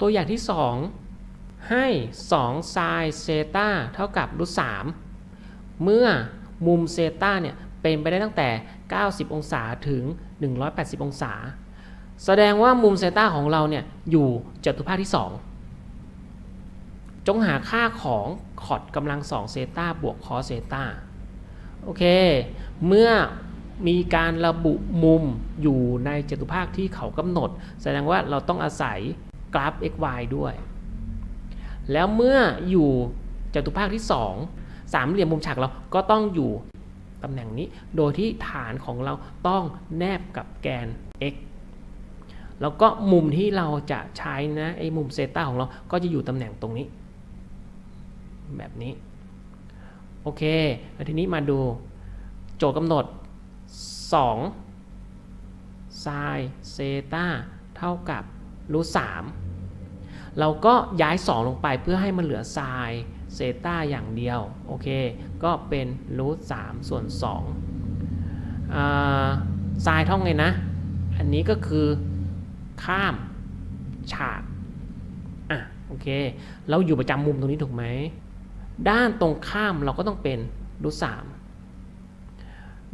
ตัวอย่างที่ 2 ให้ 2 ไซน์เซตาเท่ากับรูท3เมื่อมุมเซตาเนี่ยเป็นไปได้ตั้งแต่ 90 องศาถึง 180 องศา แสดงว่ามุมเซตาของเราเนี่ยอยู่จตุภาคที่ 2 จงหาค่าของคอดกำลัง2เซตาบวกคอเซตาโอเค เมื่อมีการระบุมุมอยู่ในจตุภาคที่เขากำหนด แสดงว่าเราต้องอาศัย กราฟ x y ด้วย แล้วเมื่ออยู่จตุภาคที่ 2 สามเหลี่ยมมุมฉากเราก็ต้องอยู่ตำแหน่งนี้ โดยที่ฐานของเราต้องแนบกับแกน x แล้วก็มุมที่เราจะใช้นะไอ้มุมเซตาของเราก็จะอยู่ตำแหน่งตรงนี้ แบบนี้ โอเคแล้วทีนี้มาดูโจทย์กำหนด 2 ไซน์เซตาเท่ากับ รูท3เราก็ย้าย 2 ลงไปเพื่อให้มันเหลือไซน์เซต้าอย่างเดียว โอเค ก็เป็นรูท3ส่วน2ไซน์ท่องไงนะ อันนี้ก็คือข้ามฉากอะโอเค เราอยู่ประจำมุมตรงนี้ถูกไหม ด้านตรงข้ามเราก็ต้องเป็นรูท3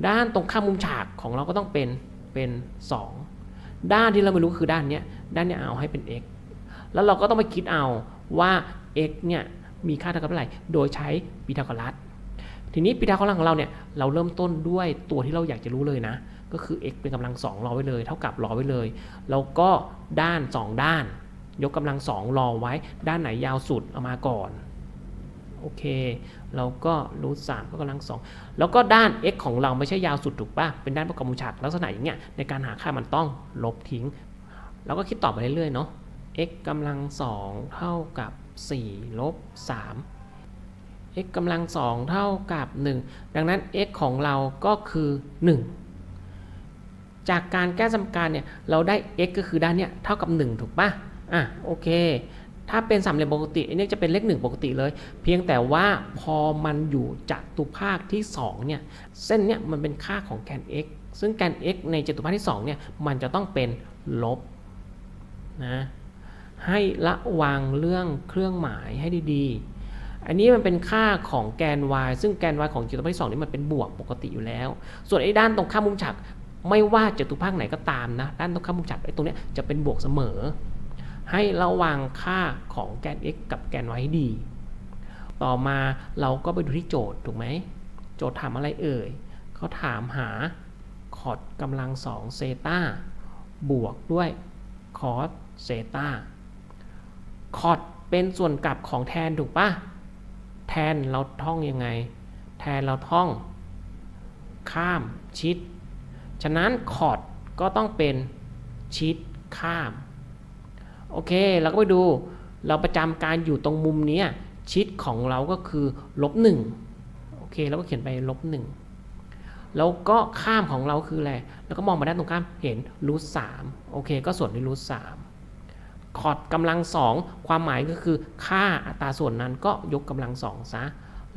ด้านตรงข้ามมุมฉากของเราก็ต้องเป็นเป็น 2 ด้านที่เราไม่รู้คือด้านเนี้ยด้านเนี้ยเอาให้เป็น x แล้วเราก็ต้องไปคิดเอาว่า x เนี่ยมีค่าเท่ากับเท่าไหร่ โดยใช้ปีทาโกรัส ทีนี้ปีทาโกรัสของเราเนี่ยเราเริ่มต้นด้วยตัวที่เราอยากจะรู้เลยนะ ก็คือ x เป็นกำลัง2รอไว้เลย เท่ากับรอไว้เลย แล้วก็ด้าน 2 ด้าน ยกกำลัง2รอไว้ ด้านไหนยาวสุดเอามาก่อน โอเค เราก็รูทสามก็กำลังสองแล้วก็ด้าน x ของเราไม่ใช่ยาวสุดถูกปะเป็นด้านประกอบมุมฉากลักษณะอย่างเงี้ยในการหาค่ามันต้องลบทิ้งเราก็คิดต่อไปเรื่อยๆเนาะ x กำลังสองเท่ากับ4ลบ3 x กำลังสองเท่ากับ 1 ดังนั้น x ของเราก็คือ 1 จากการแก้สมการเนี่ยเราได้ x ก็คือด้านเนี้ยเท่ากับ 1 ถูกปะอะโอเค ถ้าเป็นสามเหลี่ยมปกติอันนี้จะเป็นเลขหนึ่งปกติเลย เพียงแต่ว่าพอมันอยู่จัตุภาคที่2เนี่ยเส้นเนี่ยมันเป็นค่าของแกน x ซึ่งแกน x ในจัตุภาคที่2เนี่ยมันจะต้องเป็นลบนะให้ระวังเรื่องเครื่องหมายให้ดีๆ อันนี้มันเป็นค่าของแกน y ซึ่งแกน y ของจัตุภาคที่2นี่มันเป็นบวกปกติอยู่แล้ว ส่วนไอ้ด้านตรงข้ามมุมฉากไม่ว่าจัตุภาคไหนก็ตามนะด้านตรงข้ามมุมฉากไอ้ตรงเนี้ยจะเป็นบวกเสมอ ให้ระวังค่าของแกน x กับแกน y ให้ดี ต่อมาเราก็ไปดูที่โจทย์ถูกไหม โจทย์ถามอะไรเอ่ยเขาถามหาคอดกำลังสองเซตาบวกด้วยคอสเซตาคอดเป็นส่วนกลับของแทนถูกปะแทนเราท่องยังไง แทนเราท่อง ข้ามชิด ฉะนั้นคอดก็ต้องเป็นชิดข้าม โอเค เราก็ไปดู เราประจำการอยู่ตรงมุมนี้ชิดของเราก็คือลบหนึ่งโอเคเราก็เขียนไปลบหนึ่งแล้วก็ข้ามของเราคืออะไร แล้วก็มองมาด้านตรงข้ามเห็นรูทสามโอเค ก็ส่วนด้วยรูทสามคอร์ดกำลังสองความหมายก็คือค่าอัตราส่วนนั้นก็ยกกำลังสองซะ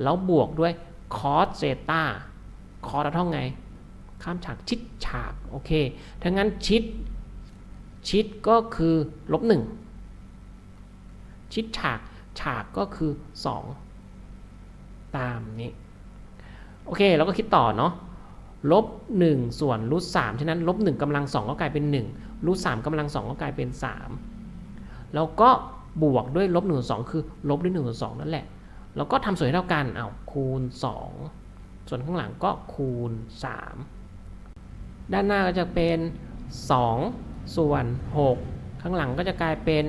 แล้วบวกด้วยคอสเซตาคอสเราท่องไง ข้ามฉากชิดฉาก โอเคถ้างั้นชิด ชิดก็คือลบหนึ่งชิดฉากฉากก็คือ 2 ตามนี้ โอเคเราก็คิดต่อเนาะลบ1ส่วนรูท3ฉะนั้นลบ1กำลัง2ก็กลายเป็น1รูท3กำลัง2ก็กลายเป็น 3 แล้วก็บวกด้วยลบ1ส่วน2คือลบด้วย1ส่วน2นั่นแหละ แล้วก็ทำส่วนให้เท่ากันเอาคูณ 2 ส่วนข้างหลังก็คูณ 3 ด้านหน้าก็จะเป็น 2 ส่วน 6 ข้างหลังก็จะกลายเป็น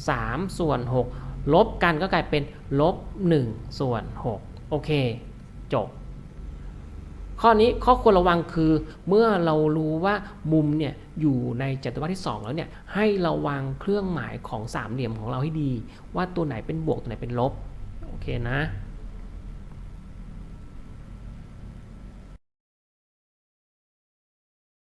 3 ส่วน 6 ลบกันก็กลายเป็นลบ 1 ส่วน 6 โอเค จบ ข้อนี้ข้อควรระวังคือเมื่อเรารู้ว่ามุมเนี่ยอยู่ในจัตุรัสที่ 2 แล้วเนี่ยให้ระวังเครื่องหมายของสามเหลี่ยมของเราให้ดี ว่าตัวไหนเป็นบวกตัวไหนเป็นลบ โอเคนะ